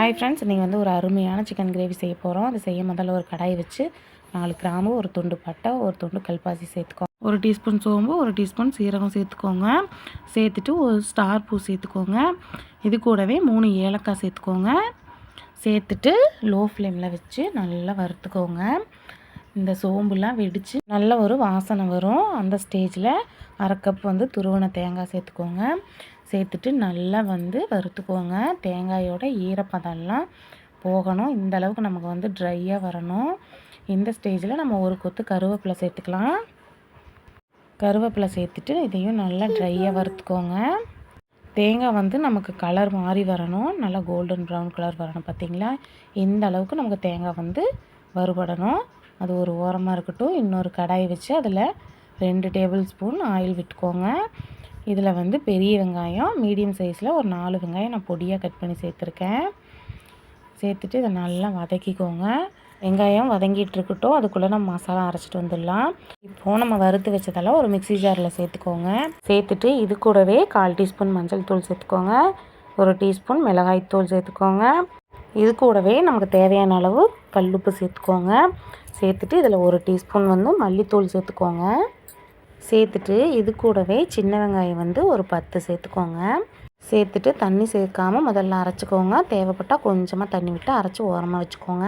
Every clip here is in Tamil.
ஹாய் ஃப்ரெண்ட்ஸ் நீங்கள் வந்து ஒரு அருமையான சிக்கன் கிரேவி செய்ய போகிறோம் அது செய்ய முதல்ல ஒரு கடாய் வச்சு நாலு கிராம்பு ஒரு துண்டு பட்டை ஒரு துண்டு கல்பாசி சேர்த்துக்கோங்க ஒரு டீஸ்பூன் சோம்பு ஒரு டீஸ்பூன் சீரகம் சேர்த்துக்கோங்க. சேர்த்துட்டு ஒரு ஸ்டார் பூ சேர்த்துக்கோங்க. இது கூடவே மூணு ஏலக்காய் சேர்த்துக்கோங்க. சேர்த்துட்டு லோ ஃப்ளேமில் வச்சு நல்லா வறுத்துக்கோங்க. இந்த சோம்புலாம் வெடித்து நல்ல ஒரு வாசனை வரும். அந்த ஸ்டேஜில் அரை கப் வந்து துருவன தேங்காய் சேர்த்துக்கோங்க. சேர்த்துட்டு நல்லா வந்து வறுத்துக்கோங்க. தேங்காயோட ஈரப்பதம்லாம் போகணும். இந்த அளவுக்கு நமக்கு வந்து ட்ரையாக வரணும். இந்த ஸ்டேஜில் நம்ம ஒரு கொத்து கருவேப்பிலை சேர்த்துக்கலாம். கருவேப்பிலை சேர்த்துட்டு இதையும் நல்லா ட்ரையாக வறுத்துக்கோங்க. தேங்காய் வந்து நமக்கு கலர் மாறி வரணும். நல்லா கோல்டன் ப்ரௌன் கலர் வரணும் பார்த்திங்களா? இந்த அளவுக்கு நமக்கு தேங்காய் வந்து வறுபடணும். அது ஒரு ஓரமாக இருக்கட்டும். இன்னொரு கடாய் வச்சு அதில் ரெண்டு டேபிள் ஸ்பூன் ஆயில் விட்டுக்கோங்க. இதில் வந்து பெரிய வெங்காயம் மீடியம் சைஸில் ஒரு நாலு வெங்காயம் நான் பொடியாக கட் பண்ணி சேர்த்துருக்கேன். சேர்த்துட்டு இதை நல்லா வதக்கிக்கோங்க. வெங்காயம் வதங்கிட்டு இருக்கட்டும். அதுக்குள்ளே நம்ம மசாலா அரைச்சிட்டு வந்துடலாம். இப்போது நம்ம வறுத்து வச்சதெல்லாம் ஒரு மிக்சி ஜாரில் சேர்த்துக்கோங்க. சேர்த்துட்டு இது கூடவே கால் டீஸ்பூன் மஞ்சள் தூள் சேர்த்துக்கோங்க. ஒரு டீஸ்பூன் மிளகாய் தூள் சேர்த்துக்கோங்க. இது கூடவே நமக்கு தேவையான அளவு கல்லுப்பு சேர்த்துக்கோங்க. சேர்த்துட்டு இதில் ஒரு டீஸ்பூன் வந்து மல்லித்தூள் சேர்த்துக்கோங்க. சேர்த்துட்டு இது கூடவே சின்ன வெங்காயம் வந்து ஒரு பத்து சேர்த்துக்கோங்க. சேர்த்துட்டு தண்ணி சேர்க்காமல் முதல்ல அரைச்சிக்கோங்க. தேவைப்பட்டால் கொஞ்சமாக தண்ணி விட்டு அரைச்சி ஓரமாக வச்சுக்கோங்க.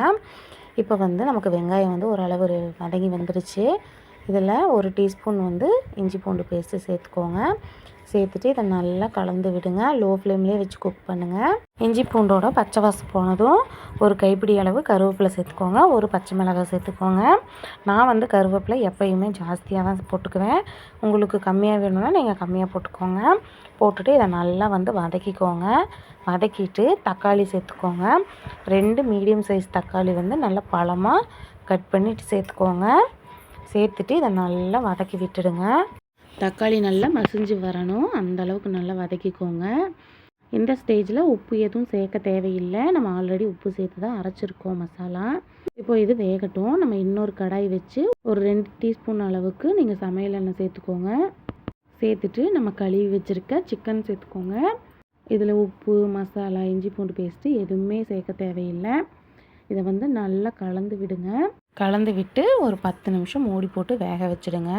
இப்போ வந்து நமக்கு வெங்காயம் வந்து ஓரளவு வதங்கி வந்துடுச்சு இதில் ஒரு டீஸ்பூன் வந்து இஞ்சி பூண்டு பேஸ்ட்டு சேர்த்துக்கோங்க. சேர்த்துட்டு இதை நல்லா கலந்து விடுங்க. லோ ஃப்ளேம்லேயே வச்சு குக் பண்ணுங்கள் இஞ்சி பூண்டோட பச்சை வாசம் போனதும் ஒரு கைப்பிடி அளவு கருவேப்பிலை சேர்த்துக்கோங்க. ஒரு பச்சை மிளகாய் சேர்த்துக்கோங்க. நான் வந்து கருவேப்பிலை எப்போயுமே ஜாஸ்தியாக தான் போட்டுக்குவேன். உங்களுக்கு கம்மியாக வேணும்னா நீங்கள் கம்மியாக போட்டுக்கோங்க. போட்டுட்டு இதை நல்லா வந்து வதக்கிக்கோங்க. வதக்கிட்டு தக்காளி சேர்த்துக்கோங்க. ரெண்டு மீடியம் சைஸ் தக்காளி வந்து நல்லா பழமாக கட் பண்ணிவிட்டு சேர்த்துக்கோங்க. சேர்த்துட்டு இதை நல்லா வதக்கி விட்டுடுங்க. தக்காளி நல்லா மசிஞ்சு வரணும். அந்த அளவுக்கு நல்லா வதக்கிக்கோங்க. இந்த ஸ்டேஜில் உப்பு எதுவும் சேர்க்க தேவையில்லை. நம்ம ஆல்ரெடி உப்பு சேர்த்து தான் அரைச்சிருக்கோம் மசாலா. இப்போ இது வேகட்டும். நம்ம இன்னொரு கடாய் வச்சு ஒரு ரெண்டு டீஸ்பூன் அளவுக்கு நீங்கள் சமையல் எண்ணெய் சேர்த்துக்கோங்க. சேர்த்துட்டு நம்ம கழுவி வச்சுருக்க சிக்கன் சேர்த்துக்கோங்க. இதில் உப்பு மசாலா இஞ்சி பூண்டு பேஸ்ட்டு எதுவுமே சேர்க்க தேவையில்லை. இதை வந்து நல்லா கலந்து விடுங்க. கலந்து விட்டு ஒரு பத்து நிமிஷம் மூடி போட்டு வேக வச்சுடுங்க.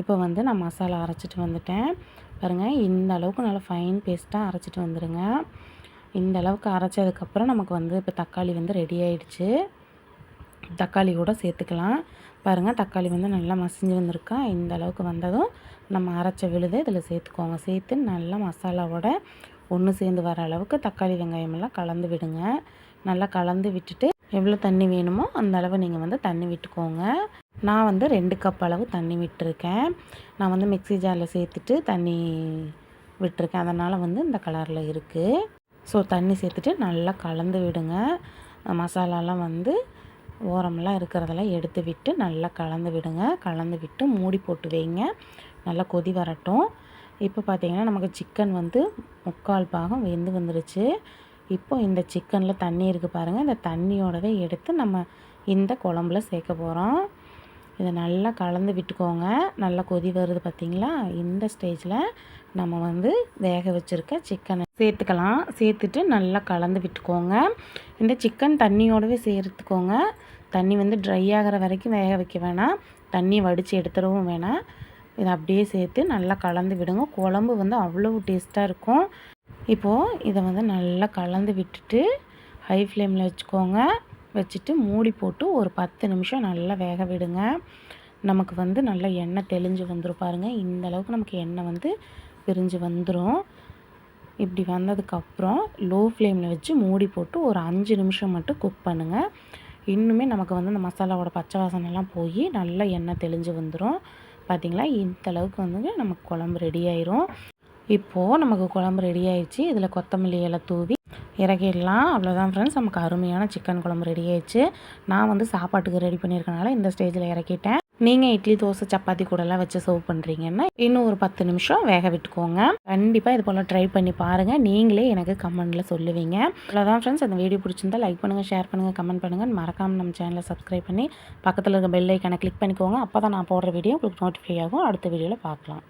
இப்போ வந்து நான் மசாலா அரைச்சிட்டு வந்துட்டேன். பாருங்கள் இந்த அளவுக்கு நல்லா ஃபைன் பேஸ்ட்டாக அரைச்சிட்டு வந்துடுங்க. இந்த அளவுக்கு அரைச்சதுக்கப்புறம் நமக்கு வந்து இப்போ தக்காளி வந்து ரெடி ஆகிடுச்சு தக்காளி கூட சேர்த்துக்கலாம். பாருங்கள் தக்காளி வந்து நல்லா மசிஞ்சு வந்திருக்கா. இந்த அளவுக்கு வந்ததும் நம்ம அரைச்ச விழுதை இதில் சேர்த்துக்கோங்க. சேர்த்து நல்லா மசாலாவோட ஒன்று சேர்ந்து வர அளவுக்கு தக்காளி வெங்காயமெல்லாம் கலந்து விடுங்க. நல்லா கலந்து விட்டுட்டு எவ்வளோ தண்ணி வேணுமோ அந்த அளவு நீங்கள் வந்து தண்ணி விட்டுக்கோங்க. நான் வந்து ரெண்டு கப் அளவு தண்ணி விட்டுருக்கேன். நான் வந்து மிக்சி ஜாரில் சேர்த்துட்டு தண்ணி விட்டுருக்கேன். அதனால் வந்து இந்த கலரில் இருக்குது ஸோ தண்ணி சேர்த்துட்டு நல்லா கலந்து விடுங்க. மசாலாலாம் வந்து ஓரமெல்லாம் இருக்கிறதெல்லாம் எடுத்து விட்டு நல்லா கலந்து விடுங்க. கலந்து விட்டு மூடி போட்டு வைங்க. நல்லா கொதி வரட்டும். இப்போ பார்த்திங்கன்னா நமக்கு சிக்கன் வந்து முக்கால் பாகம் வெந்து வந்துருச்சு. இப்போ இந்த சிக்கனில் தண்ணி இருக்குது பாருங்கள் இந்த தண்ணியோடவே எடுத்து நம்ம இந்த குழம்புல சேர்க்க போகிறோம் இதை நல்லா கலந்து விட்டுக்கோங்க. நல்லா கொதி வருது பார்த்திங்களா இந்த ஸ்டேஜில் நம்ம வந்து வேக வச்சுருக்க சிக்கனை சேர்த்துக்கலாம். சேர்த்துட்டு நல்லா கலந்து விட்டுக்கோங்க. இந்த சிக்கன் தண்ணியோடவே சேர்த்துக்கோங்க. தண்ணி வந்து ட்ரை ஆகிற வரைக்கும் வேக வைக்க வேணாம். தண்ணி வடித்து எடுத்துடவும் வேணாம். இதை அப்படியே சேர்த்து நல்லா கலந்து விடுங்க. குழம்பு வந்து அவ்வளோ டேஸ்ட்டாக இருக்கும். இப்போது இதை வந்து நல்லா கலந்து விட்டுட்டு ஹை ஃப்ளேமில் வச்சுக்கோங்க. வச்சுட்டு மூடி போட்டு ஒரு பத்து நிமிஷம் நல்லா வேக விடுங்க. நமக்கு வந்து நல்லா எண்ணெய் தெளிஞ்சு வந்துடும் பாருங்கள் இந்த அளவுக்கு நமக்கு எண்ணெய் வந்து பிரிஞ்சு வந்துடும் இப்படி வந்ததுக்கப்புறம் லோ ஃப்ளேமில் வச்சு மூடி போட்டு ஒரு அஞ்சு நிமிஷம் மட்டும் குக் பண்ணுங்கள் இன்னுமே நமக்கு வந்து இந்த மசாலாவோட பச்சை வாசனைலாம் போய் நல்லா எண்ணெய் தெளிஞ்சு வந்துடும் பார்த்திங்களா இந்த அளவுக்கு வந்து நமக்கு குழம்பு ரெடி ஆயிரும். இப்போது நமக்கு குழம்பு ரெடி ஆயிடுச்சு. இதில் கொத்தமல்லி இலை தூவி இறக்கிடலாம். அவ்வளோதான் ஃப்ரெண்ட்ஸ் நமக்கு அருமையான சிக்கன் குழம்பு ரெடி ஆயிடுச்சு. நான் வந்து சாப்பாட்டுக்கு ரெடி பண்ணியிருக்கனால இந்த ஸ்டேஜில் இறக்கிட்டேன். நீங்கள் இட்லி தோசை சப்பாத்தி கூடலாம் வச்சு சர்வ் பண்ணுறீங்கன்னா இன்னும் ஒரு பத்து நிமிஷம் வேக விட்டுக்கோங்க. கண்டிப்பாக இது போல் ட்ரை பண்ணி பாருங்கள் நீங்களே எனக்கு கமெண்டில் சொல்லுவீங்க. அவ்வளோதான் ஃப்ரெண்ட்ஸ் அந்த வீடியோ பிடிச்சிருந்தா லைக் பண்ணுங்கள் ஷேர் பண்ணுங்கள் கமெண்ட் பண்ணுங்கள் மறக்காமல் நம்ம சேனலை சப்ஸ்கிரைப் பண்ணி பக்கத்தில் இருக்க பெல் ஐக்கனை கிளிக் பண்ணிக்கோங்க. அப்போ தான் நான் போடுற வீடியோ உங்களுக்கு நோட்டிஃபை ஆகும். அடுத்த வீடியோவில் பார்க்கலாம்.